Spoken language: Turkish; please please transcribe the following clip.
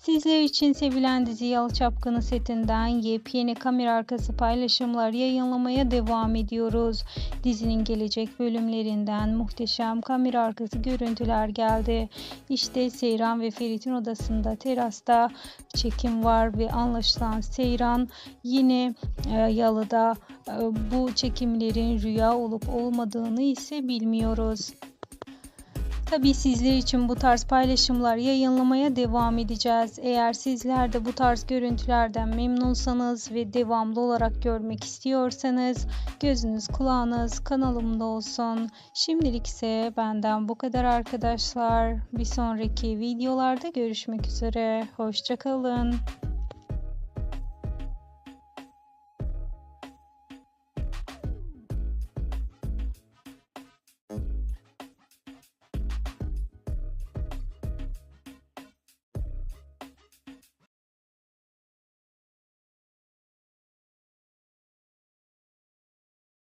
Sizler için sevilen dizi Yalı Çapkını setinden yepyeni kamera arkası paylaşımlar yayınlamaya devam ediyoruz. Dizinin gelecek bölümlerinden muhteşem kamera arkası görüntüler geldi. İşte Seyran ve Ferit'in odasında terasta çekim var ve anlaşılan Seyran yine e, Yalı'da e, bu çekimlerin rüya olup olmadığını ise bilmiyoruz. Tabii sizler için bu tarz paylaşımlar yayınlamaya devam edeceğiz. Eğer sizler de bu tarz görüntülerden memnunsanız ve devamlı olarak görmek istiyorsanız gözünüz kulağınız kanalımda olsun. Şimdilik ise benden bu kadar arkadaşlar. Bir sonraki videolarda görüşmek üzere. Hoşçakalın.